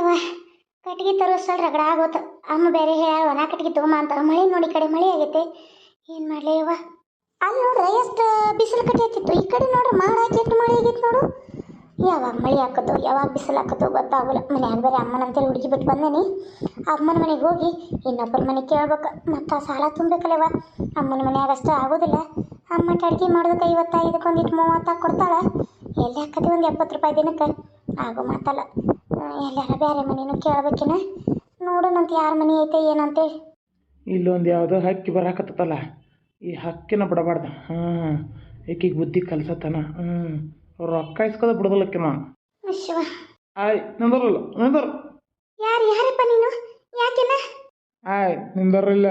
ಯವ್ವ ಕಟ್ಗೆ ತರೋಷ್ಟಲ್ಲಿ ರಗಡ ಆಗೋತ. ಅಮ್ಮ ಬೇರೆ ಹೇಳ ಒಣ ಕಟ್ಗೆ ತಗೊಂಬ ಅಂತ. ಮಳೆ ನೋಡಿ ಕಡೆ ಮಳೆ ಆಗೈತೆ. ಏನು ಮಾಡಲಿ ಯವ್ವ ಅಲ್ಲಿ ನೋಡ್ರ, ಎಷ್ಟು ಬಿಸಿಲು ಕಟ್ಟಿ ಹತ್ತಿತ್ತು. ಈ ಕಡೆ ನೋಡ್ರಿ, ಮಾಡ ಎಷ್ಟು ಮಳೆ ಆಗೈತೆ ನೋಡು. ಯಾವಾಗ ಮಳೆ ಹಾಕೋದು ಯಾವಾಗ ಬಿಸಿಲು ಹಾಕೋದು ಗೊತ್ತಾಗಲ್ಲ. ಮನ್ಯಾಗ ಬೇರೆ ಅಮ್ಮನ ಅಂತೇಳಿ ಹುಡುಗಿ ಬಿಟ್ಟು ಬಂದೇನಿ. ಅಮ್ಮನ ಮನೆಗೆ ಹೋಗಿ ಇನ್ನೊಬ್ಬರ ಮನೆ ಕೇಳ್ಬೇಕು. ಮತ್ತು ಸಾಲ ತುಂಬಬೇಕಲ್ಲವ ಅಮ್ಮನ ಮನೆಯಾಗ ಅಷ್ಟು ಆಗೋದಿಲ್ಲ. ಅಮ್ಮ ಅಡುಗೆ ಮಾಡೋದಕ್ಕೆ ಐವತ್ತೈದಕ್ಕೊಂದಿಟ್ಟು ಮೂವತ್ತಾಗಿ ಕೊಡ್ತಾಳೆ. ಎಲ್ಲಿ ಹಾಕತಿ ಒಂದು ಎಪ್ಪತ್ತು ರೂಪಾಯಿ ದಿನಕ್ಕೆ? ಆಗೋ ಮಾತಲ್ಲ. ಎಲ್ಲಾರ ಬೇರೆ ಮನೇನು ಕೇಳ್ಬೇಕಿನ? ನೋಡೋಣಂತ ಯಾರ ಮನೆ ಐತೆ ಏನಂತೇಳಿ ಇಲ್ಲೊಂದು ಯಾವುದೋ ಹಕ್ಕಿ ಬರಾಕತ್ತಲ್ಲ ಈ ಹಕ್ಕಿನ ಬಿಡಬಾರ್ದು. ಹ್ಞೂ ಈಕಿಗೆ ಬುದ್ಧಿ ಕಲ್ಸತ್ತಾನ. ಹ್ಞೂ ರೊಕ್ಕ ಇಸ್ಕೋದ ಬಿಡೋದಿಲ್ಲಕ್ಕೆ ಶಿವ ಆಯ್ ನಿಂದರಲ್ಲ ನಿಂದರ್. ಯಾರು ಯಾರಪ್ಪ ನೀನು? ಯಾಕೆನ? ಆಯ್ ನಿಂದರಿಲ್ಲ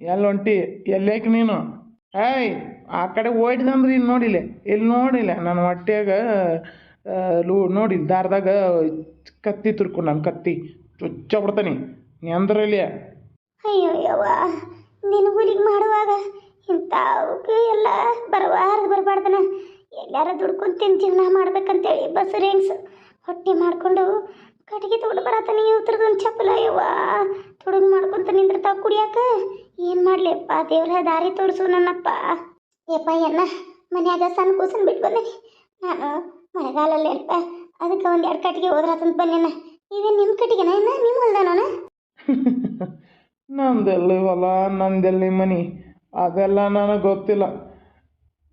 ಎಲ್ಲಿ ಹೊಂಟಿ ಎಲ್ಲೇಕೆ ನೀನು? ಆಯ್ ಆ ಕಡೆ ಓಡಿದಂದ್ರೆ ಇಲ್ಲಿ ನೋಡಿಲ್ಲ. ಇಲ್ಲಿ ನೋಡಿಲ್ಲ. ನನ್ನ ಹೊಟ್ಯಾಗ ಆ, ಲೂ, ನೋಡಿ, ದಾರದಾಗ ಕತ್ತಿ ತುರ್ಕು ನಾನು ಕತ್ತಿ ಚುಚ್ಚ ಬಿಡ್ತಾನೆ. ನಿಂದ್ರಲ್ಲಿ ಅಯ್ಯೋ ಯವ್ವ ನಿನಗುಲಿಗೆ ಮಾಡುವಾಗ ಇಂಥವಕ್ಕೆ ಎಲ್ಲ ಬರಬಾರ್ದು ಬರಬಾರ್ದನ. ಎಲ್ಲಾರ ದುಡ್ಕೊಂಡು ತಿಂದು ಜೀವನ ಮಾಡ್ಬೇಕಂತೇಳಿ ಬಸ್ ರೇಂಗ್ಸ್ ಹೊಟ್ಟೆ ಮಾಡಿಕೊಂಡು ಕಟ್ಟಿಗೆ ತೊಗೊಂಡು ಬರತ್ತಾನೆ ಇವ್ರದೊಂದು ಚಪ್ಪಲ. ಯವ್ವ, ತೊಡಗು ಮಾಡ್ಕೊಂತ ನಿಂದಿರ್ತಾವ ಕುಡಿಯಾಕ? ಏನು ಮಾಡಲಿಯಪ್ಪ ದೇವ್ರ ದಾರಿ ತೋರಿಸು ನನ್ನಪ್ಪ. ಯಪ್ಪ ಎನ್ನ ಮನ್ಯಾಗ ಸಣ್ಣ ಕೂಸನ್ ಬಿಟ್ಟು ಬಂದೇನಿ. ನಾನು ಮಳೆಗಾಲಲ್ಲಿ ಅಲ್ಪ ಅದಕ್ಕೆ ಒಂದು ಎರಡು ಕಟ್ಟಿಗೆ ಹೋದ್ರಾತಂತ ಬನ್ನಿನ ಇದೆ ನಿಮ್ಮ ಕಟ್ಟಿಗೆನ ಏನ ನಿಮ್ಮ ನಾನು ನಂದೆಲ್ಲಿ ಹೊಲ ನಂದೆಲ್ಲಿ ಮನಿ? ಅದೆಲ್ಲ ನನಗೆ ಗೊತ್ತಿಲ್ಲ.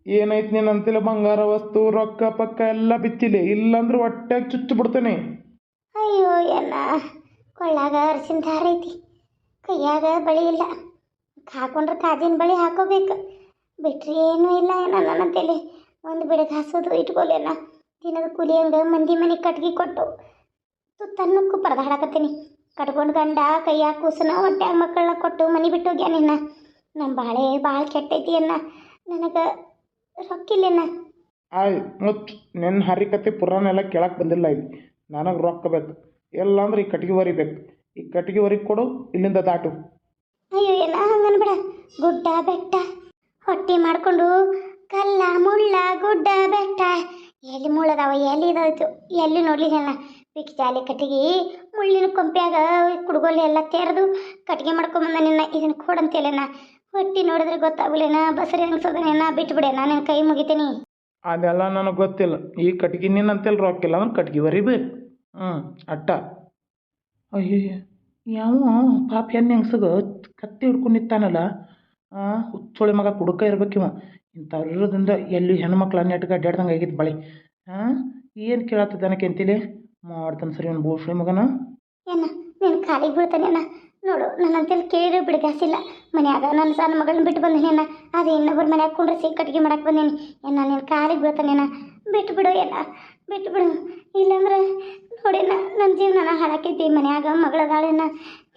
ಏನೈತಿ ನೀನು ಅಂತಿಲ್ಲ ಬಂಗಾರ ವಸ್ತು ರೊಕ್ಕ ಪಕ್ಕ ಎಲ್ಲ ಬಿತ್ತಿಲ್ಲ ಇಲ್ಲಾಂದ್ರೆ ಹೊಟ್ಟೆಗೆ ಚುಚ್ಚು ಬಿಡ್ತೇನೆ. ಅಯ್ಯೋ ಏನ ಕೊಳ್ಳಾಗ ಅರಿಶಿನ ದಾರ ಐತಿ. ಕೈಯಾಗ ಬಳಿ ಇಲ್ಲ. ಹಾಕೊಂಡ್ರೆ ಕಾಜಿನ ಬಳಿ ಹಾಕೋಬೇಕು. ಬಿಟ್ರೆ ಏನೂ ಇಲ್ಲ ಏನ ನನ್ನ ತಲೆ. ಒಂದು ಬಿಡಕ್ಕೆ ಹಾಸೋದು ಇಟ್ಕೊಲೇನ ದಿನದ ಕೂಲಿ ಹಂಗೆ ಮಂದಿ ಮನೆಗೆ ಕಟ್ಗೆ ಕೊಟ್ಟು ತುತ್ತನ್ನಕ್ಕೂ ಪರದಾಡಕತ್ತೀನಿ ಕಟ್ಕೊಂಡು ಗಂಡ ಕೈಯಾಗ ಕೂಸನ ಹೊಟ್ಟೆಯಾಗ ಮಕ್ಕಳನ್ನ ಕೊಟ್ಟು ಮನೆ ಬಿಟ್ಟು ಹೋಗ್ಯಾನಿನ್ನ ನಮ್ಮ ಬಾಳೆ ಭಾಳ ಕೆಟ್ಟೈತಿ ಅನ್ನ. ನನಗೆ ರೊಕ್ಕಿಲ್ಲನ್ನ ಆಯ್ ಮುಚ್ಚು. ನಿನ್ನ ಹರಿಕತೆ ಪುರಾಣ ಎಲ್ಲ ಕೇಳಕ್ಕೆ ಬಂದಿಲ್ಲ ಇಲ್ಲಿ. ನನಗೆ ರೊಕ್ಕ ಬೇಕು. ಎಲ್ಲ ಅಂದ್ರೆ ಈ ಕಟ್ಗೆ ವರಿಬೇಕು ಈ ಕಟ್ಗೆ ವರಿ ಕೊಡು ಇಲ್ಲಿಂದ ದಾಟು. ಅಯ್ಯೋ ಎಲ್ಲ ಹಂಗನ್ಬೇಡ ಗುಡ್ಡ ಬೆಟ್ಟ ಹೊಟ್ಟಿ ಮಾಡ್ಕೊಂಡು ಕಲ್ಲ ಮುಳ್ಳ ಗುಡ್ಡ ಬೆಟ್ಟ. ಎಲ್ಲಿ ಮುಳ್ಳದಾವ ಎಲ್ಲಿ ಇದಾಯ್ತು. ಎಲ್ಲಿ ನೋಡ್ಲಿಲ್ಲ ಬಿಕ್ಕಿ ಜಾಲಿ ಕಟ್ಟಿಗೆ, ಮುಳ್ಳಿನ ಕೊಂಪ್ಯಾಗ ಕುಡ್ಗೋಲಿ ಎಲ್ಲ ತೆರೆದು ಕಟ್ಟಿಗೆ ಮಾಡ್ಕೊಂಬಂದ ನಿನ್ನ. ಇದನ್ನ ಕೊಡಂತೇಲೇನ ಹೊಟ್ಟಿ ನೋಡಿದ್ರೆ ಗೊತ್ತಾಗ್ಲೇನ ಬಸರಿ ಅನ್ಸೋದನೇನ ಬಿಟ್ಬಿಡೆ ನಾನು ಕೈ ಮುಗಿತೀನಿ. ಅದೆಲ್ಲ ನನಗೆ ಗೊತ್ತಿಲ್ಲ. ಈ ಕಟ್ಗೆ ನಿನ್ನಂತೇಳಿ ರೊಕ್ಕಿಲ್ಲ ಅಂದ್ರೆ ಕಟ್ಗೆ ವರಿಬೇಕು ಹ್ಞೂ ಅಟ್ಟ. ಅಯ್ಯಯ್ಯ, ಯಾವ ಪಾಪ ಹೆಣ್ಣು ಹೆಂಗ್ಸಗ ಕತ್ತಿ ಹಿಡ್ಕೊಂಡು ನಿಂತಾನಲ್ಲ? ಹುಚ್ಚೋಳಿ ಮಗ ಕುಡುಕ ಇರ್ಬೇಕಿವ. ಇಂಥವ್ರದಿಂದ ಎಲ್ಲಿ ಹೆಣ್ಮಕ್ಳು ನೆಟ್ಗೆ ಅಡ್ಡಾಡ್ದಂಗೆ ಆಗಿತ್ತು ಬಳಿ. ಹಾಂ? ಏನು ಕೇಳತ್ತದ ನನಗೆ ಅಂತೀಲಿ? ಮಾಡ್ತಾನೆ ಸರಿ ಒಂದು ಬೋಶ್ರಿ ಮಗನ. ಏನ, ನೀನು ಕಾಲಿಗೆ ಬೀಳ್ತಾನೇನ ನೋಡು ನನ್ನಂತೇಳಿ ಕೇಳಿದ್ರೆ ಬಿಡ್ಗಾಸಿಲ್ಲ. ಮನ್ಯಾಗ ನನ್ನ ಸಣ್ಣ ಮಗಳನ್ನ ಬಿಟ್ಟು ಬಂದೇನೇನ ಅದೇ ಇನ್ನೊಬ್ಬರ ಮನ್ಯಾಗ ಕುಂಡ್ರಿಸಿ ಕಟ್ಟಿಗೆ ಮಾಡಕ್ಕೆ ಬಂದೇನಿ. ಏನ, ನಾನು ಕಾಲಿಗೆ ಬೀಳ್ತಾನೇನ ಬಿಟ್ಟು ಬಿಡು ಏನ. ಬಿಟ್ಟು ಬಿಡು. ಇಲ್ಲಾಂದ್ರೆ ನೋಡಿ ನನ್ನ ಜೀವನನ ಹಾಳಾಕೈತಿ. ಮನ್ಯಾಗ ಮಗಳದಾಳೆನ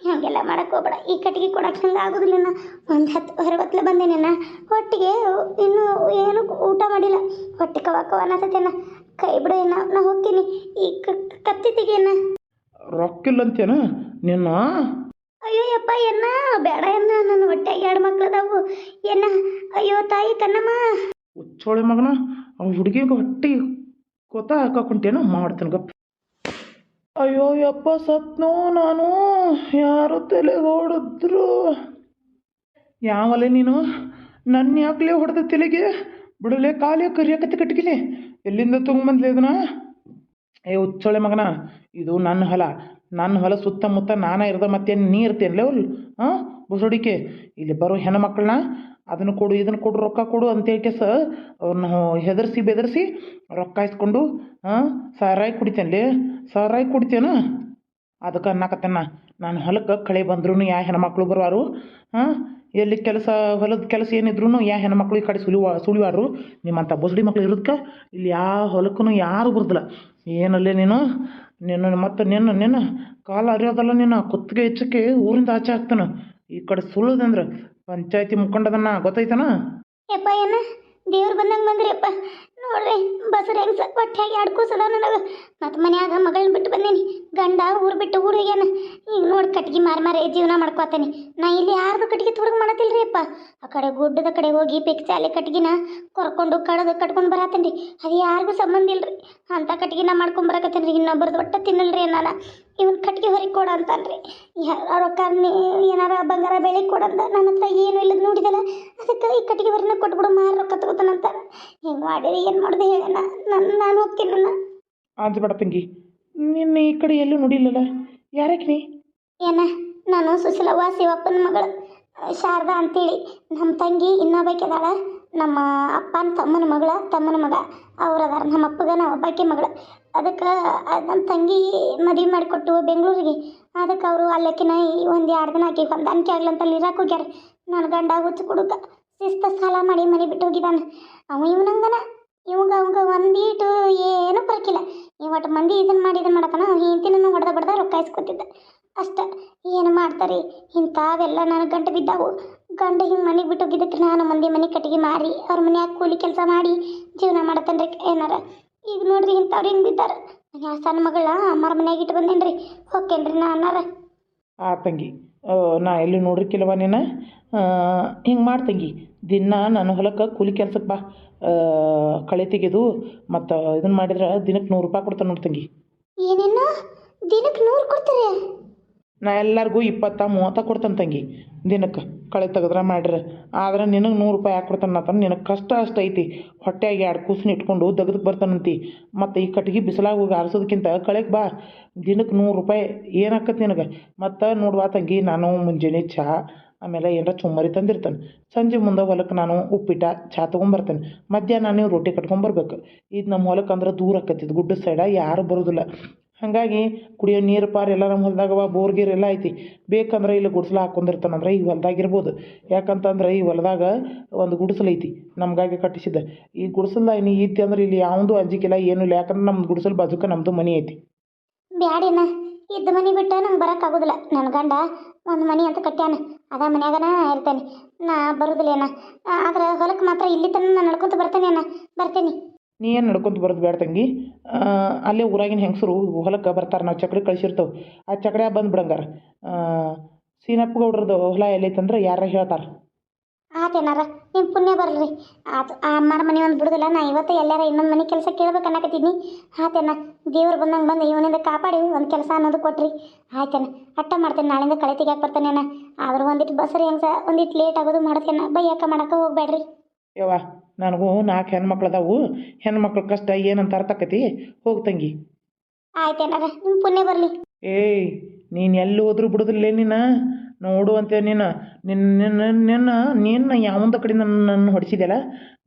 ಹಾಗೆಲ್ಲ ಮಾಡಕ್ಕೆ ಹೋಗ್ಬೇಡ. ಈ ಕಟ್ಟಿಗೆ ಕೊಡಕ್ಕೆ ಹಂಗೆ ಆಗೋದಿಲ್ಲ ಒಂದು ಹತ್ತು ಅರವತ್ತಲೆ ಬಂದೇನೇನ ಹೊಟ್ಟಿಗೆ ಇನ್ನೂ ಏನು ಊಟ ಮಾಡಿಲ್ಲ. ಹೊಟ್ಟೆ ಕವ ಕವ ಅನ್ನತೇನ ಕೈ ಬಿಡು ಏನ ನಾ ಹೋಗ್ತೀನಿ. ಈ ಕತ್ತಿ ತೆಗಿಯಣ್ಣ ರೊಕ್ಕಿಲ್ಲ ಅಂತೇನ ನಿನ್ನ? ಅಯ್ಯೋ ಯಪ್ಪ ಎನ್ನ? ಬೇಡ ಎನ್ನ. ನನ್ನ ಹೊಟ್ಟೆಗೆ ಎರಡು ಮಕ್ಳದಾವು. ಎನ್ನ? ಅಯ್ಯೋ ತಾಯಿ ಕಣ್ಣಮ್ಮ. ಉಚ್ಚೋಳೆ ಮಗನ. ಆ ಹುಡುಗಿಗೆ ಹೊಟ್ಟಿ ಕೊತ ಹಾಕೊಂಟೇನ ಮಾಡ್ತಾನೆ ಗಪ್ಪ ಅಯ್ಯೋ, ಯಪ್ಪ ಸತ್ನೋ, ನಾನು ಯಾರು ತಲೆಗೆ ಹೊಡೆದ್ರು ಯಾವಲೆ ನೀನು? ನನ್ನ ಯಾಕಲೆ ಹೊಡೆದ ತಲೆಗೆ? ಬಿಡಲೆ, ಕಾಲೇ ಕರಿಯಕತ್ತೆ ಕಟ್ಗಿಲೆ ಎಲ್ಲಿಂದ ತೊಗೊಂಬಂದ್ಲೆ ಇದನ್ನ? ಏ ಉಚ್ಚಳೆ ಮಗನ, ಇದು ನನ್ನ ಹೊಲ. ನನ್ನ ಹೊಲ ಸುತ್ತಮುತ್ತ ನಾನೇ ಇರ್ದ ಮತ್ತೆ ನೀ ಇರ್ತೇನೆ ಅವ್ರು ಹಾಂ? ಬುಸುಡಿಕೆ. ಇಲ್ಲಿ ಬರೋ ಹೆಣ್ಮಕ್ಳನ್ನ ಅದನ್ನು ಕೊಡು, ಇದನ್ನು ಕೊಡು, ರೊಕ್ಕ ಕೊಡು ಅಂತೇಳಿ ಕೆಸ ಅವ್ರನ್ನ ಹೆದರ್ಸಿ ಬೆದರಿಸಿ ರೊಕ್ಕ ಇಸ್ಕೊಂಡು ಹಾಂ ಸಾರಾಯಿ ಕುಡಿತೇನೆ ಸಾರಾಯಿ ಕುಡಿತೇನ? ಅದಕ್ಕೆ ಅನ್ನಕತ್ತೇನ, ನಾನು ಹೊಲಕ್ಕೆ ಕಳೆ ಬಂದ್ರೂ ಯಾ ಹೆಣ್ಮಕ್ಳು ಬರುವಾರು ಹಾಂ ಎಲ್ಲಿ ಕೆಲಸ, ಹೊಲದ ಕೆಲಸ ಏನಿದ್ರು ಯಾ ಹೆಣ್ಮಕ್ಳು ಈ ಕಡೆ ಸುಳಿವ ಸುಳಿವಾರು ನಿಮ್ಮಂಥ ಬಸಡಿ ಮಕ್ಳು ಇರೋದಕ್ಕೆ ಇಲ್ಲಿ ಯಾವ ಹೊಲಕ್ಕೂ ಯಾರು ಬರ್ದಿಲ್ಲ. ಏನಲ್ಲೇ ನೀನು? ನಿನ್ನ ಮತ್ತು ನಿನ್ನ ನಿನ್ನ ಕಾಲು ಅರಿಯೋದಲ್ಲ ನಿನ್ನ ಕುತ್ತಿಗೆ ಹೆಚ್ಚಕ್ಕೆ ಊರಿಂದ ಆಚೆ ಹಾಕ್ತಾನ ಈ ಕಡೆ ಸುಳ್ಳೋದಂದ್ರೆ ಪಂಚಾಯತಿ ಮುಖಂಡದನ್ನ ಗೊತ್ತೈತನ? ಯಪ್ಪ ಏನ ದೇವ್ರು ಬಂದಂಗೆ ಬಂದ್ರಿ ಅಪ್ಪ. ನೋಡ್ರಿ, ಬಸರ ಹೆಂಗ್ಸ ಹೊಟ್ಟೆಗೆ ಎರಡು ಕೂಸದ ನನಗೆ. ಮತ್ತು ಮನ್ಯಾಗ ಮಗಳನ್ನ ಬಿಟ್ಟು ಬಂದೇನಿ. ಗಂಡ ಊರು ಬಿಟ್ಟು ಊರು ಏನ ಈಗ ನೋಡಿ ಕಟ್ಗೆ ಮಾರಿ ಮಾರಿ ಜೀವನ ಮಾಡ್ಕೋತೇನೆ. ನಾ ಇಲ್ಲಿ ಯಾರ್ದು ಕಟ್ಗೆ ತುಡುಗು ಮಾಡತ್ತಿಲ್ರಿ ಅಪ್ಪ ಆ ಕಡೆ ಗುಡ್ಡದ ಕಡೆ ಹೋಗಿ ಪೆಕ್ಚಾಲೆ ಕಟ್ಗಿನ ಕೊರ್ಕೊಂಡು ಕಡದು ಕಟ್ಕೊಂಡು ಬರತ್ತೇನೆ ಅದು ಯಾರಿಗೂ ಸಂಬಂಧ ಇಲ್ರಿ. ಅಂಥ ಕಟ್ಗಿನ ಮಾಡ್ಕೊಂಡು ಬರಕತ್ತೇನೆ ರೀ ಇನ್ನೊಬ್ಬರದ್ದು ಒಟ್ಟ ತಿನ್ನಲ್ರಿ ನಾನು. ಇವನು ಕಟ್ಗೆ ಹೊರಗೆ ಕೊಡ ಯಾರ ರೊಕ್ಕ ಏನಾರ ಬಂಗಾರ ಬೆಳೆ ಕೊಡಂದ ನನ್ನ ಹತ್ರ ಏನು ಇಲ್ಲದ ನೋಡಿದಲ್ಲ. ಅದಕ್ಕೆ ಈ ಕಟ್ಟಿಗೆ ಹೊರನ ಕೊಟ್ಬಿಡು ಮಾರು ರೊಕ್ಕ ತಗೋತಾನಂತ ಹಿಂಗೆ ಮಾಡಿರಿ ಏನು ಮಾಡಿದೆ ಹೇಳಣ್ಣ ನಾನು ನಾನು ಅಂಜಬೇಡ ತಂಗಿ. ನಿನ್ನ ಈ ಕಡೆ ಎಲ್ಲೂ ನೋಡಿಲ್ಲಲ್ಲ? ಯಾರಕ್ಕೆ ನೀ? ಏನ ನಾನು ಸುಶೀಲವ್ವ ಶಿವಪ್ಪನ ಮಗಳು. ಶಾರದಾ ಅಂತೇಳಿ. ನಮ್ಮ ತಂಗಿ ಇನ್ನೊಬ್ಬಾಕಿದಾಳ ನಮ್ಮ ಅಪ್ಪನ ತಮ್ಮನ ಮಗಳ ತಮ್ಮನ ಮಗ. ಅವ್ರು ಅದಾರ ನಮ್ಮ ಅಪ್ಪಗ ನಾವು ಒಬ್ಬಾಕಿ ಮಗಳು. ಅದಕ್ಕೆ ನಮ್ಮ ತಂಗಿ ಮದುವೆ ಮಾಡಿಕೊಟ್ಟು ಬೆಂಗಳೂರಿಗೆ. ಅದಕ್ಕೆ ಅವರು ಅಲ್ಲಕ್ಕಿನ ಒಂದು ಎರಡು ದಿನ ಆಕಿ ಹೊಂದಾಣಿಕೆ ಅಂತ ಇರಾಕ್ ಹೋಗ್ಯಾರ. ನನ್ನ ಗಂಡ ಹುಚ್ಚು ಕುಡುಕ ಶಿಸ್ತ ಸಾಲ ಮಾಡಿ ಮನೆ ಬಿಟ್ಟು ಹೋಗಿದ್ದಾನೆ ಅವ ಇವನಂಗನ? ಇವಂಗ, ಅವಂಗ ಒಂದೀಟು ಏನೂ ಪರಕಿಲ್ಲ ಒಟ್ಟು ಮಂದಿ ಇದನ್ನು ಮಾಡಿ ಇದನ್ನ ಮಾಡತ್ತಾನ ಹೆಂಡತಿನೂ ಹೊಡೆದ ಬಡ್ದ ರೊಕ್ಕ ಇಸ್ಕೊತಿದ್ದ. ಅಷ್ಟ, ಏನು ಮಾಡ್ತಾರೆ? ಇಂಥವೆಲ್ಲ ನಾನು ಗಂಟು ಬಿದ್ದಾವು. ಗಂಡ ಹಿಂಗೆ ಮನೆಗೆ ಬಿಟ್ಟು ಹೋಗಿದ್ದಕ್ಕೆ ನಾನು ಮಂದಿ ಮನೆ ಕಟ್ಟಿಗೆ ಮಾರಿ, ಅವ್ರ ಮನ್ಯಾಗ ಕೂಲಿ ಕೆಲಸ ಮಾಡಿ ಜೀವನ ಮಾಡತ್ತೇನ್ರಿ ಏನಾರ. ಈಗ ನೋಡ್ರಿ ಇಂಥವ್ರು ಹಿಂಗೆ ಬಿದ್ದಾರ. ನನ್ನ ಸಣ್ಣ ಮಗಳ, ಅಮ್ಮರ ಮನ್ಯಾಗ ಇಟ್ಟು ಬಂದೇನ್ರಿ. ಹೋಗ್ತೇನ್ರಿ ನಾ ಅನ್ನಾರ? ಆ ತಂಗಿ ನಾ ಎಲ್ಲಿ ನೋಡ್ರಿಕಿಲ್ವ ನೀನು? ಹಿಂಗೆ ಮಾಡಿ ತಂಗಿ. ದಿನ ನಾನು ಹೊಲಕ್ಕೆ ಕೂಲಿ ಕೆಲ್ಸಕ್ಕೆ ಬಾ. ಕಳೆ ತೆಗೆದು ಮತ್ತು ಇದನ್ನು ಮಾಡಿದ್ರೆ ದಿನಕ್ಕೆ ನೂರು ರೂಪಾಯಿ ಕೊಡ್ತಾನೆ ನೋಡಿ ತಂಗಿ. ಏನೇನು? ದಿನಕ್ಕೆ ನೂರು ಕೊಡ್ತಾರೆ? ನಾ ಎಲ್ಲರಿಗೂ ಇಪ್ಪತ್ತ ಮೂವತ್ತ ಕೊಡ್ತಾನೆ ತಂಗಿ. ದಿನಕ್ಕೆ ಕಳೆ ತೆಗೆದ್ರೆ ಮಾಡ್ರೆ. ಆದ್ರೆ ನಿನಗೆ ನೂರು ರೂಪಾಯಿ ಯಾಕೆ ಕೊಡ್ತಾನೆ ಅಂತ ನಿನಗೆ ಕಷ್ಟ ಅಷ್ಟು ಐತಿ. ಹೊಟ್ಟೆಯಾಗಿ ಎರಡು ಕೂಸನ್ನ ಇಟ್ಕೊಂಡು ದಗದಕ್ಕೆ ಬರ್ತಾನಂತಿ ಮತ್ತು ಈ ಕಟ್ಟಿಗೆ ಬಿಸಿಲಾಗಿ ಹೋಗಿ ಆರಿಸೋದಕ್ಕಿಂತ ಕಳೆಗೆ ಬಾ. ದಿನಕ್ಕೆ ನೂರು ರೂಪಾಯಿ ಏನಾಕತ್ತೆ ನಿನಗೆ? ಮತ್ತು ನೋಡುವ ತಂಗಿ ನಾನು ಮುಂಜಾನೆ ಚಹಾ ಆಮೇಲೆ ಏನರ ಚುಮ್ಮರಿ ತಂದಿರ್ತಾನೆ. ಸಂಜೆ ಮುಂದೆ ಹೊಲಕ್ಕೆ ನಾನು ಉಪ್ಪಿಟ್ಟ ಚಾ ತೊಗೊಂಬರ್ತೇನೆ. ಮಧ್ಯಾಹ್ನ ನೀವು ರೊಟ್ಟಿ ಕಟ್ಕೊಂಬರ್ಬೇಕು. ಇದು ನಮ್ಮ ಹೊಲಕ್ಕೆ ಅಂದ್ರೆ ದೂರ ಆಕತ್ತಿದ್ದು ಗುಡ್ಡದ ಸೈಡ ಯಾರು ಬರೋದಿಲ್ಲ. ಹಾಗಾಗಿ ಕುಡಿಯೋ ನೀರು ಪಾರು ಎಲ್ಲ ನಮ್ಮ ಹೊಲ್ದಾಗವ ಬೋರ್ ಗೀರ್ ಎಲ್ಲ ಐತಿ. ಬೇಕಂದ್ರೆ ಇಲ್ಲಿ ಗುಡಿಸಲು ಹಾಕ್ಕೊಂಡಿರ್ತಾನಂದ್ರೆ ಈ ಹೊಲ್ದಾಗ ಇರ್ಬೋದು ಯಾಕಂತಂದ್ರೆ ಈ ಹೊಲದಾಗ ಒಂದು ಗುಡಿಸಲು ಐತಿ, ನಮಗಾಗಿ ಕಟ್ಟಿಸಿದ್ದ. ಈ ಗುಡಿಸಲ್ದ ಇನ್ನು ಈತಿ ಅಂದ್ರೆ ಇಲ್ಲಿ ಯಾವುದೂ ಅಂಜಿಕಿಲ್ಲ ಏನೂ ಇಲ್ಲ. ಯಾಕಂದ್ರೆ ನಮ್ಮ ಗುಡಿಸಲು ಬಾಜುಕ ನಮ್ಮದು ಮನೆ ಐತಿ. ಬ್ಯಾಡಿನ ಇದ್ದ ಮನೆ ಬಿಟ್ಟು ನಂಗೆ ಬರೋಕ್ಕಾಗೋದಿಲ್ಲ ನನ್ನ ಗಂಡ ಒಂದು ಮನೆ ಅಂತ ಕಟ್ಟ್ಯಾನ. ಅದ ಮನ್ಯಾಗನ ಇರ್ತೇನೆ. ನಾ ಬರೋದಿಲ್ಲ ಏನ ಆದ್ರೆ ಹೊಲಕ್ಕೆ ಮಾತ್ರ ಇಲ್ಲಿ ತನಕ ನಾನು ನಡ್ಕೊಂತ ಬರ್ತೇನೆ ಅಣ್ಣ. ಬರ್ತೇನೆ. ನೀ ಏನು ನಡ್ಕೊಂತ ಬರೋದು ಬೇಡ ತಂಗಿ. ಆ, ಅಲ್ಲೇ ಊರಾಗಿನ ಹೆಂಗಸರು ಹೊಲಕ್ಕೆ ಬರ್ತಾರೆ ನಾವು ಚಕ್ಡಿ ಕಳಿಸಿರ್ತೇವೆ. ಆ ಚಕ್ಡ್ಯಾಗ ಬಂದು ಬಿಡಂಗಾರ. ಸೀನಪ್ಪ ಗೌಡ್ರದ್ದು ಹೊಲ ಎಲ್ಲೈತಂದ್ರೆ ಯಾರ ಹೇಳ್ತಾರೆ. ಆತೇನಾರ ನಿಮ್ಮ ಪುಣ್ಯ ಬರ್ರಿ. ಆತು ಆ ಅಮ್ಮರ ಮನೆ ಒಂದು ಬಿಡುದಿಲ್ಲ. ನಾ ಇವತ್ತು ಎಲ್ಲಾರ ಇನ್ನೊಂದು ಮನೆ ಕೆಲಸ ಕೇಳ್ಬೇಕು ಅನ್ನಕತ್ತಿದ್ನಿ. ಆತೇನ ದೇವ್ರು ಬಂದಂಗೆ ಬಂದು ಇವನಿಂದ ಕಾಪಾಡಿ ಒಂದು ಕೆಲಸ ಅನ್ನೋದು ಕೊಟ್ರಿ. ಆಯ್ತೇನ ಅಟ್ಟ ಮಾಡ್ತೇನೆ ನಾಳಿಂದ ಕಳೆ ತೆಗಿಯಾಕೆ ಬರ್ತೇನೆ ಆದರೂ ಒಂದಿಟ್ಟು ಬಸ್ರಿ ಹೆಂಗ್ಸ ಒಂದಿಟ್ಟು ಲೇಟ್ ಆಗೋದು ಮಾಡ್ತೇನೆ ಬೈಯಕ್ಕ ಮಾಡಕ್ಕೆ ಹೋಗ್ಬೇಡ್ರಿ ಯವ್ವ ನನಗೂ ನಾಲ್ಕು ಹೆಣ್ಮಕ್ಳು ಅದಾವು. ಹೆಣ್ಮಕ್ಳ ಕಷ್ಟ ಏನಂತ ಅರ್ಥ ಆಕತಿ? ಹೋಗಿ ತಂಗಿ. ಆಯ್ತೇನಾರ ನಿಮ್ಮ ಪುಣ್ಯ ಬರಲಿ. ಏಯ್ ನೀನು ಎಲ್ಲಿ ಹೋದ್ರೂ ಬಿಡೋದಿಲ್ಲ ನೀನು? ನೋಡು ಅಂತೆ ನೀನು ನಿನ್ನ ನಿನ್ನ ನಿನ್ನ ನೀನು ಯಾವಂದ ಕಡೆ ನನ್ನ ನನ್ನ ಹೊಡೆಸಿದ್ಯಲ್ಲ,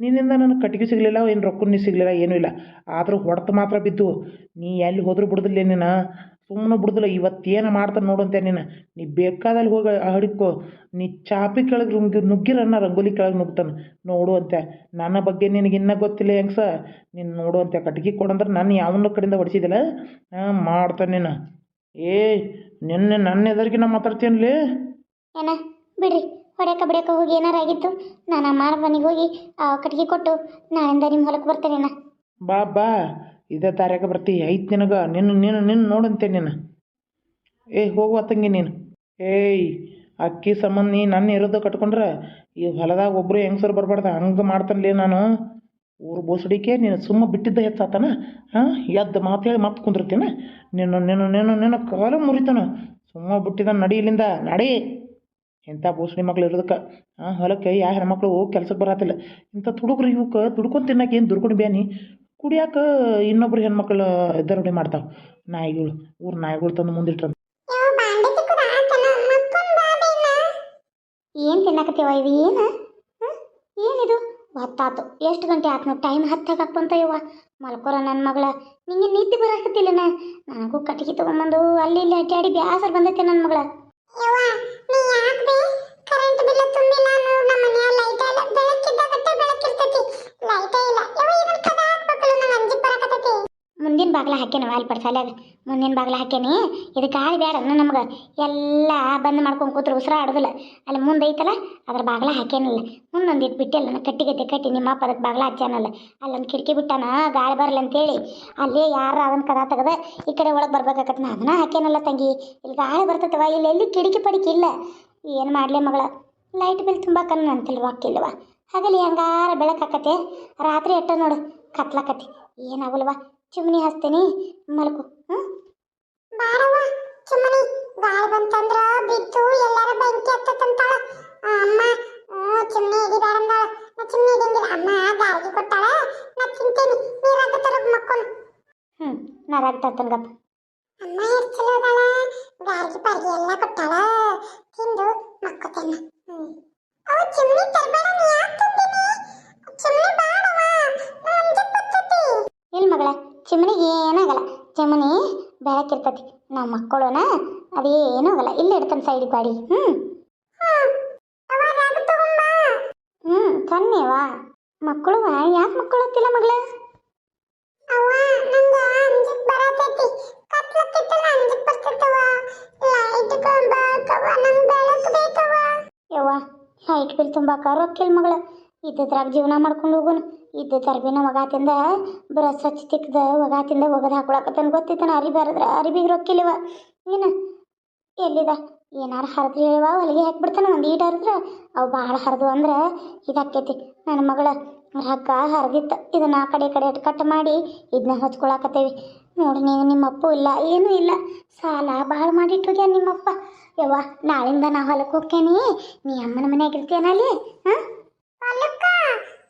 ನಿನ್ನಿಂದ ನನಗೆ ಕಟ್ಟಿಗೆ ಸಿಗಲಿಲ್ಲ ಏನು ರೊಕ್ಕನೂ ಸಿಗಲಿಲ್ಲ, ಏನೂ ಇಲ್ಲ. ಆದರೂ ಹೊಡೆತ ಮಾತ್ರ ಬಿದ್ದು, ನೀ ಎಲ್ಲಿ ಹೋದರೂ ಬಿಡೋದಿಲ್ಲ ನೀನು ಸುಮ್ಮನೆ ಬಿಡುದಿಲ್ಲ, ಇವತ್ತೇನು ಮಾಡ್ತಾನೆ ನೋಡು ಅಂತ ನೀನು ನೀ ಬೇಕಾದಲ್ಲಿ ಹೋಗಿ ಹಡಿಕೋ ನೀ ಚಾಪಿ ಕೆಳಗೆ ನುಗ್ಗಿ ನುಗ್ಗಿರನ್ನ ರಂಗೋಲಿ ಕೆಳಗೆ ನುಗ್ತಾನೆ ನೋಡು ಅಂತೆ ನನ್ನ ಬಗ್ಗೆ ನಿನಗೆ ಇನ್ನೂ ಗೊತ್ತಿಲ್ಲ ಹೆಂಗ್ಸ? ನೀನು ನೋಡು ಅಂತೆ ಕಟ್ಗೆ ಕೊಡಂದ್ರೆ ನಾನು ಯಾವನ ಕಡೆಯಿಂದ ಹೊಡಿಸಿದಿಲ್ಲ ಹಾಂ ಮಾಡ್ತಾನೆ ನೀನು ಏ ನಿನ್ನೆ ನನ್ನ ಎದುರಿಗಿನ ನಾ ಏನ ಬಿಡ್ರಿ. ಹೊಡ್ಯಾಕ ಬಿಡ್ಯಾಕ ಹೋಗಿ ಏನಾರಾಗಿತ್ತು ನಾನು ಮಾರ ಮನೆಗೆ ಹೋಗಿ ಆ ಕಟ್ಟಿಗೆ ಕೊಟ್ಟು ನಾಳಿಂದ ನಿಮ್ಮ ಹೊಲಕ್ಕೆ ಬರ್ತೇನೆ ಬಾ ಬಾ. ಇದೇ ದಾರ್ಯಾಗ ಬರ್ತಿ. ಐತ್ ನಿನಗ. ನಿನ್ನ ನಿನ್ನ ನಿನ್ನ ನೋಡಂತೆ ನೀನು. ಏ ಹೋಗುವ ತಂಗಿ ನೀನು. ಏಯ್ ಅಕ್ಕಿ ಸಂಬಂಧ ನೀ ನನ್ನ ಇರೋದು ಕಟ್ಕೊಂಡ್ರೆ ಈ ಹೊಲದಾಗ ಒಬ್ಬರು ಹೆಂಗಸರು ಬರಬಾರ್ದು. ಹಂಗೆ ಮಾಡ್ತಾನಲೇ ನಾನು. ಊರು ಬೋಸಡಿಕೆ, ನೀನು ಸುಮ್ಮ ಬಿಟ್ಟಿದ್ದ ಹೆಚ್ಚಾತನ ಹಾಂ, ಎದ್ದು ಮಾತು ಹೇಳಿ ಮತ್ತೆ ಕುಂದಿರ್ತೀನ? ನಿನ್ನ ನಿನ್ನ ನಿನ್ನ ನಿನ್ನ ಕಾಲ ಮುರಿತಾನ. ಸುಮ್ಮ ಬಿಟ್ಟಿದ ನಡಿ ಇಲ್ಲಿಂದ ನಡಿ. ಇಂಥ ಬೋಸಡಿ ಮಕ್ಳು ಇರೋದಕ್ಕೆ. ಹಾಂ ಹೊಲಕ್ಕೆ ಯಾವ ಹೆಣ್ಮಕ್ಳು ಕೆಲ್ಸಕ್ಕೆ ಬರತ್ತಿಲ್ಲ. ಇಂಥ ತುಡುಗ್ರಿ ಇವಕ್ಕೆ ದುಡ್ಕೊಂಡು ತಿನ್ನಕ್ಕೆ ಏನು ದುಡ್ಕೊಂಡು ಬ್ಯಾನಿ? ಕುಡಿಯಾಕ ಇನ್ನೊಬ್ರು ಹೆಣ್ಮಕ್ಳು ದರೋಡೆ ಮಾಡ್ತಾವೆ. ನಾಯಿಗಳು, ಊರು ನಾಯಿಗಳು ತಂದು ಮುಂದಿಟ್ರ ಏನು ತಿನ್ನಕತ್ತೀವ ಇದು, ಏನು? ಏನಿದು? ಹೊತ್ತಾತು. ಎಷ್ಟು ಗಂಟೆ ಆತು ನಾವು ಟೈಮ್ ಹತ್ತಾಗಪ್ಪಂತ ಯವ್ವ. ಮಲ್ಕೋರ ನನ್ನ ಮಗಳ. ನಿಂಗೆ ನಿದ್ದೆ ಬರಾಕತ್ತಿಲ್ಲನ ನನಗೂ ಕಟ್ಟಿಗೆ ತೊಗೊಂಬಂದು ಅಲ್ಲಿ ಇಲ್ಲಿ ಅಡ್ಡಾಡಿ ಬ್ಯಾಸರ ಬಂದೈತೆ ನನ್ನ ಮಗಳ. ಲೈಟ್ ಇಲ್ಲ ಬೆಳಕಿದ್ದಾಗತ್ತೆ ಬೆಳಕಿರ್ತೈತಿ ಲೈಟ್ ಇಲ್ಲ ಯವ್ವ ಇದನ್ನ ಕದ ಹಾಕ್ಬೇಕಲ್ಲ ನಂಗೆ ಅಂಜಿಕ್ ಬರಾಕತ್ತೈತಿ ಮುಂದಿನ ಬಾಗ್ಲ ಹಾಕ್ಯಾನ ಅಲ್ಲಿ ಮುಂದಿನ ಬಾಗ್ಲ ಹಾಕೇನಿ ಇದು ಗಾಳಿ ಬೇಡ ನಮ್ಗೆ ಎಲ್ಲ ಬಂದ್ ಮಾಡ್ಕೊಂಡು ಕೂತ್ರು ಉಸಿರ ಆಡೋದಿಲ್ಲ. ಅಲ್ಲಿ ಮುಂದೆ ಐತಲ್ಲ, ಅದ್ರ ಬಾಗ್ಲ ಹಾಕೇನಿಲ್ಲ ಮುಂದೊಂದು ಬಿಟ್ಟೆಲ್ಲ ಬಿಟ್ಟಿಲ್ಲ ಕಟ್ಟಿ ಕಟ್ಟಿಗತ್ತೆ ಕಟ್ಟಿ, ನಿಮ್ಮ ಅಪ್ಪ ಅದಕ್ಕೆ ಬಾಗ್ಲ ಹಚ್ಚಾನಲ್ಲ ಅಲ್ಲೊಂದು ಕಿಟಕಿ ಬಿಟ್ಟಾನ, ಗಾಳಿ ಬರಲ್ಲ ಅಂತೇಳಿ. ಅಲ್ಲಿ ಯಾರ ಅದನ್ನ ಕದ ತೆಗೆದ, ಈ ಕಡೆ ಒಳಗೆ ಬರ್ಬೇಕಾಗತ್ತೆ ನಾ. ಅದನ್ನ ಹಾಕೇನಲ್ಲ ತಂಗಿ. ಇಲ್ಲಿ ಗಾಳಿ ಬರ್ತತವ ಇಲ್ಲಿ ಎಲ್ಲಿ ಕಿಟಕಿ ಪಡಿಕೆ ಇಲ್ಲ. ಏನು ಮಾಡಲಿ ಮಗಳ? ಲೈಟ್ ಬಿಲ್ ತುಂಬ ಕಮ್ಮಿ ಅಂತಿಲ್ಲ ಹಾಗಲಿ ಹಗಲಿ, ಹಂಗಾರ ಬೆಳಕಾಕತೆ ರಾತ್ರಿ ಎಟ್ಟ ನೋಡು ಕತ್ಲಾಕತಿ ಏನಾಗಲ್ವ ಚಿಮ್ನಿ ಹಚ್ತೀನಿ. ಮಲ್ಕು ಹ್ಞೂ ಬಾರವ್ವ ಗಾಳಿ ಬಂತಂದ್ರ ಬಿದ್ದು ಎಲ್ಲಾರ ಬೆಂಕಿ ಹತ್ತತಂತಾಳ ಅಮ್ಮ ಹ್ಞೂ ಚಿಮ್ನಿ ಹಿಡಿಬೇಡ ಅಂದಾಳ. ನಾ ಚಿಮ್ನಿ ಹಿಡಿಯಂಗಿಲ್ಲ ಅಮ್ಮ ಗಾಳಿಗೆ ಕೊಟ್ಟಾಳ. ನಾ ತಿಂತೇನಿ. ನೀರಾಗ ತರಗ್ ಮಕ್ಕಳು ಹ್ಞೂ ನಾರಾಗ ತರ್ತನಗಪ್ಪ ಅಮ್ಮ ಎಷ್ಟು ಚಲೋ ಅದಾಳ. ಗಾಳಿಗೆ ಪಾರ್ಗೆ ಎಲ್ಲ ಕೊಟ್ಟಾಳ. ತಿಂದು ಮಕ್ಕೋತೇನ. ಹ್ಞೂ ಅವ ಚಿಮ್ನಿ ತರಬೇಡ ನೀ ಯಾಕೆ ನಾವು ಮಕ್ಕಳೋಣ ಅದೇನೂ ಆಗಲ್ಲ. ಇಲ್ಲಿ ಇಡ್ತಾನೆ ಸೈಡಿಗೆ ಬಾಡಿ. ಹ್ಞೂ ಹ್ಞೂ ಮಕ್ಕಳು ಯಾಕೆ ಮಕ್ಕಳು ಹತ್ತಿಲ್ಲ ಮಗಳ? ಯವ್ವ ಲೈಟ್ ಬಿಲ್ ತುಂಬಾಕ ರೊಕ್ಕಿಲ್ಲ ಮಗಳ. ಇದ್ದದ್ರಾಗ ಜೀವನ ಮಾಡ್ಕೊಂಡು ಹೋಗೋನು ಇದ್ದ ತರ್ಬಿನ ಒಗಾತಿಂದ ಬರೋ ಸ್ವಚ್ಛ ತಿಕ್ಕದ ಒಗಾತಿಂದ ಒಗದು ಹಾಕೊಳಕತ್ತನ ಗೊತ್ತಿತ್ತನ ಅರಿ ಬರದ್ರ, ಅರಿಬಿಗೆ ರೊಕ್ಕಿಲ್ಲವ ಏನು? ಎಲ್ಲಿದ? ಏನಾರು ಹರಿದ್ರೆ ಹೇಳುವ, ಹೊಲಿಗೆ ಹಾಕ್ಬಿಡ್ತಾನ ಒಂದು ಈಟ್ ಹರಿದ್ರೆ, ಅವು ಭಾಳ ಹರಿದು ಅಂದ್ರೆ ಇದಾಕೈತಿ ನನ್ನ ಮಗಳ ಹಗ್ಗ ಹರಿದಿತ್ತು, ಇದನ್ನ ಆ ಕಡೆ ಕಡೆ ಕಟ್ ಮಾಡಿ ಇದನ್ನ ಹಚ್ಕೊಳಕತ್ತೇವಿ. ನೋಡಿ ನೀವು ನಿಮ್ಮಪ್ಪು ಇಲ್ಲ, ಏನೂ ಇಲ್ಲ. ಸಾಲ ಭಾಳ ಮಾಡಿಟ್ಟೋಗ್ಯ ನಿಮ್ಮಪ್ಪ? ಯವ್ವ, ನಾಳಿಂದ ನಾ ಹೊಲಕ್ಕೆ ಹೋಗ್ತೇನಿ, ನೀ ಅಮ್ಮನ ಮನ್ಯಾಗ ಇರ್ತೀಯನ ಅಲ್ಲಿ? ಹಾಂ? ಹೊಲಕ್ಕ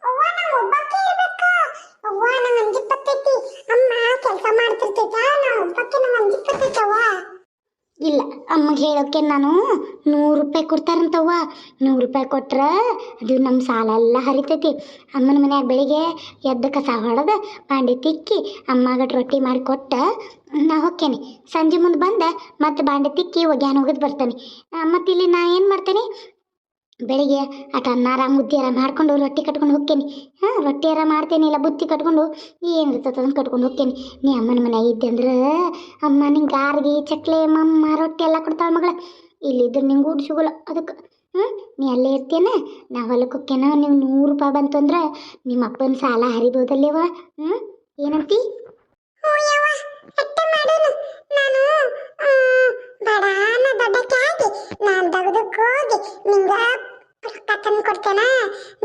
ಅವ್ವ ನಂಗೆ ಒಬ್ಬಾಕಿ ಇರ್ಬೇಕ ಅವ್ವ ಅಂಜಿಪ್ಪತ್ತೈತಿ ಅಮ್ಮ ಕೆಲಸ ಮಾಡ್ತಿರ್ತೈತ? ನಾ ಪಕ್ಕ ನಂಗೆ ಅಂಜಿಪ್ಪತ್ತೈತವ್ವ ಇಲ್ಲ, ಅಮ್ಮಗೆ ಹೇಳೋಕೆ ನಾನು ನೂರು ರೂಪಾಯಿ ಕೊಡ್ತಾರಂತವ್ವ. ನೂರು ರೂಪಾಯಿ ಕೊಟ್ರೆ ಅದು ನಮ್ಮ ಸಾಲ ಎಲ್ಲ ಹರಿತೈತಿ. ಅಮ್ಮನ ಮನ್ಯಾಗ ಬೆಳಿಗ್ಗೆ ಎದ್ದ ಕಸ ಹೊಡೆದು ಬಾಂಡೆ ತಿಕ್ಕಿ ಅಮ್ಮಗ ರೊಟ್ಟಿ ಮಾಡಿ ಕೊಟ್ಟ ನಾ ಹೋಕ್ಕೇನೆ. ಸಂಜೆ ಮುಂದೆ ಬಂದ ಮತ್ತೆ ಬಾಂಡೆ ತಿಕ್ಕಿ ಒಗ್ಯಾನ ಹೋಗದ್ ಬರ್ತಾನೆ. ಮತ್ತು ಇಲ್ಲಿ ನಾ ಏನು ಮಾಡ್ತೇನೆ? ಬೆಳಿಗ್ಗೆ ಅಟ ಅನ್ನಾರ ಮುದ್ದಿಯಾರ ಮಾಡ್ಕೊಂಡು ರೊಟ್ಟಿ ಕಟ್ಕೊಂಡು ಹೋಗ್ತೇನೆ. ಹಾಂ ರೊಟ್ಟಿಯಾರ ಮಾಡ್ತೇನೆ, ಇಲ್ಲ ಬುತ್ತಿ ಕಟ್ಕೊಂಡು ಏನು ಇರ್ತದೆ ಅದನ್ನು ಕಟ್ಕೊಂಡು ಹೋಗ್ತೇನೆ. ನೀ ಅಮ್ಮನ ಮನ್ಯಾಗ ಇದ್ದೆ ಅಂದ್ರೆ ಅಮ್ಮ ನಿಂಗೆ ಗಾರ್ಗಿ ಚಕ್ಲೆ, ಮಮ್ಮ, ರೊಟ್ಟಿ ಎಲ್ಲ ಕೊಡ್ತಾಳೆ ಮಗಳ. ಇಲ್ಲಿದ್ರೆ ನಿಂಗೆ ಊಟ ಸಿಗೋಲ್ಲ ಅದಕ್ಕೆ. ಹ್ಞೂ ನೀ ಅಲ್ಲೇ ಇರ್ತೇನ ನಾ ಹೊಲಕ್ಕೆ ಹೋಗ್ತೇನ ನೀವು ನೂರು ರೂಪಾಯಿ ಬಂತು ಅಂದ್ರೆ ನಿಮ್ಮ ಅಪ್ಪನ ಸಾಲ ಹರಿಬೋದಲ್ಲೇವ? ಹ್ಞೂ ಏನಂತಿ ನಾನು ದೊಡ್ಡಕ್ಕಾಗಿ ನಾನು ನಿಂಗ ರೊಕ್ಕ ತಂದು ಕೊಡ್ತೇನ?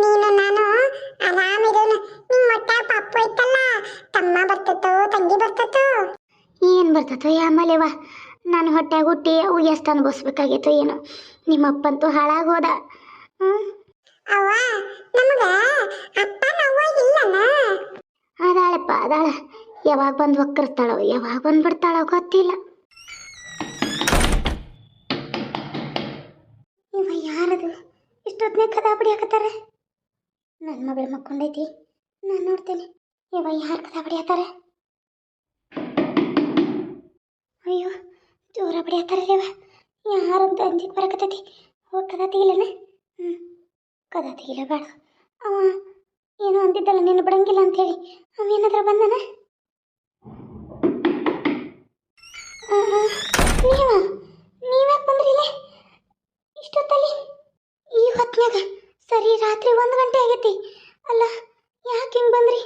ನೀನು ನಾನು ಆರಾಮಿರೋನು ನಿಂಗೆ ಮೊಟ್ಟ ಪಪ್ಪು ಐತಲ್ಲ ತಮ್ಮ ಬರ್ತತೋ ತಂಗಿ ಬರ್ತತೋ ಏನು ಬರ್ತತೋ ಆಮೇಲೆವ ನಾನು ಹೊಟ್ಟೆಗೆ ಹುಟ್ಟಿ ಅವು ಎಷ್ಟು ಅನುಭವಿಸ್ಬೇಕಾಗಿತ್ತು ಏನು. ನಿಮ್ಮಪ್ಪಂತೂ ಹಾಳಾಗೋದ. ಅವ್ವ ನಮಗ ಅಪ್ಪ ಅವ್ವ ಇಲ್ಲನ? ಅದಾಳಪ್ಪ ಅದಾಳ. ಯಾವಾಗ ಬಂದು ಒಕ್ಕರ್ತಾಳೋ ಯಾವಾಗ ಬಂದು ಬಿಡ್ತಾಳೋ ಗೊತ್ತಿಲ್ಲ. ಇವ ಯಾರದು? ಇಷ್ಟೊತ್ತನೇ ಕದಾ ಬಡಿಯಾಕತ್ತಾರ ನನ್ನ ಮಗಳು ಮಕ್ಕೊಂಡೈತಿ ನಾನು ನೋಡ್ತೇನೆ. ಇವ ಯಾರು ಕದಾ ಹಾಕ್ತಾರೆ? ಅಯ್ಯೋ ಜೋರ ದೇವ ಯಾರಂತ ಅಂಜಿಕ್ ಬರಕತ್ತೈತಿ. ಹೋಗಿ ಕದ ತೆಗಿಲನ ಹ್ಞೂ ಕದ ತೆಗಿಲ ಬೇಡ. ಅವ ಏನೋ ಅಂದಿದ್ದಲ್ಲ ನೀನು ಬಿಡಂಗಿಲ್ಲ ಅಂತೇಳಿ ಅವೇನಾದ್ರೂ ಬಂದನ? ಆ, ಆ, ನೀವ? ನೀವ್ಯಾಕೆ ಬಂದ್ರಿ ಇಲ್ಲೇ? ಇಷ್ಟೊತ್ತಲ್ಲಿ? ಹೊತ್ನ್ಯಾಗ ಸರಿ, ರಾತ್ರಿ ಒಂದು ಗಂಟೆ ಆಗೈತಿ. ಅಲ್ಲ, ಯಾಕೆ ಹಿಂಗೆ ಬಂದ್ರಿ?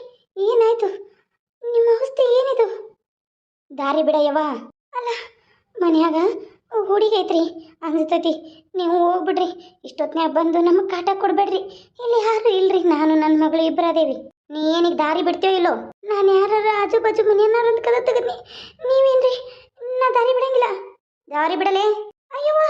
ಏನಾಯ್ತು? ನಿಮ್ಮ ಅವಸ್ಥೆ ಏನಿದು? ದಾರಿ ಬಿಡಯ್ಯವ ಅಲ್ಲ, ಮನ್ಯಾಗ ಹುಡುಗಿ ಐತ್ರಿ. ಅನ್ಸ್ತೈತಿ, ನೀವು ಹೋಗ್ಬಿಡ್ರಿ. ಇಷ್ಟೊತ್ನ್ಯಾಗ ಬಂದು ನಮಗೆ ಕಾಟ ಕೊಡ್ಬೇಡ್ರಿ. ಇಲ್ಲಿ ಯಾರು ಇಲ್ರಿ. ನಾನು ನನ್ನ ಮಗಳು ಇಬ್ಬರ ಅದೇವಿ ನೀ ಏನಿಗೆ ದಾರಿ ಬಿಡ್ತೀಯೋ ಇಲ್ಲೋ? ನಾನು ಯಾರು ಆಜು ಬಾಜು ಮನೆಯನ್ನಾರು ಅಂತ ಕದ ತೆಗದ್ನಿ. ನೀವೇನ್ರಿ? ನಾ ದಾರಿ ಬಿಡಂಗಿಲ್ಲ. ದಾರಿ ಬಿಡಲೇ? ಅಯ್ಯವ್ವ!